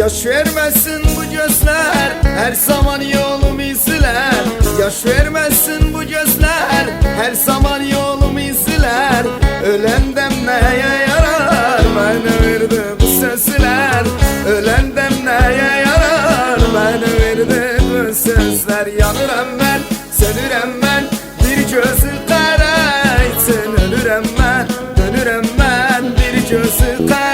Yaş vermesin bu gözler Her zaman yolumu izler. Yaş vermesin bu gözler Her zaman yolumu izler. Ölendem neye yarar? Bana verdi bu sözler Ölendem neye yarar? Bana verdi bu sözler Yanıram ben, sönürem ben Bir gözü karaytsın Ölürem ben, dönürem ben Bir gözü karaytsın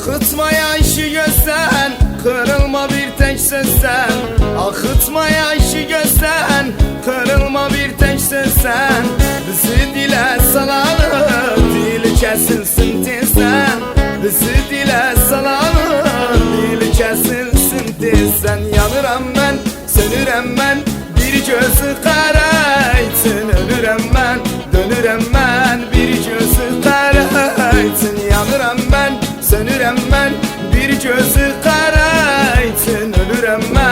Akıtmaya işi gözden Kırılma bir tek sözden Akıtmaya işi gözden Kırılma bir tek sözden Bizi dile salanı Dili kesilsin tezden. Bizi dile salanı Dili kesilsin tezden. Yanıram ben, sönürem ben Bir gözü ben, sönürem ben Bir gözü karaytın Ölürem ben,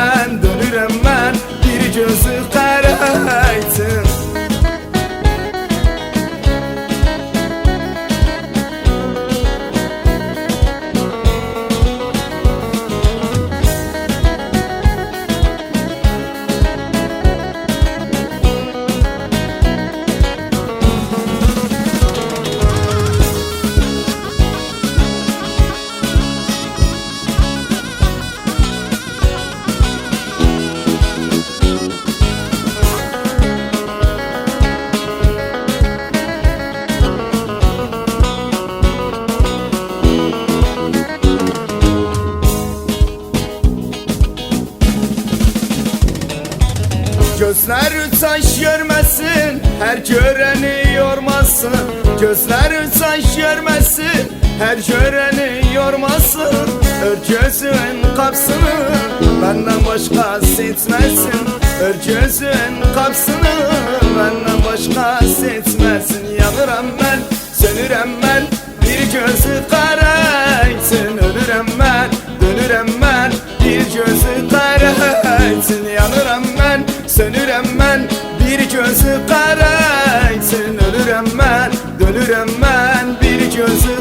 Gözler taş görmesin Her göreni yormasın. Gözler taş görmesin Her göreni yormasın. Ör gözün kapsını Benden başka etmesin Ör gözün kapsını Benden başka Mükemmel bir gözü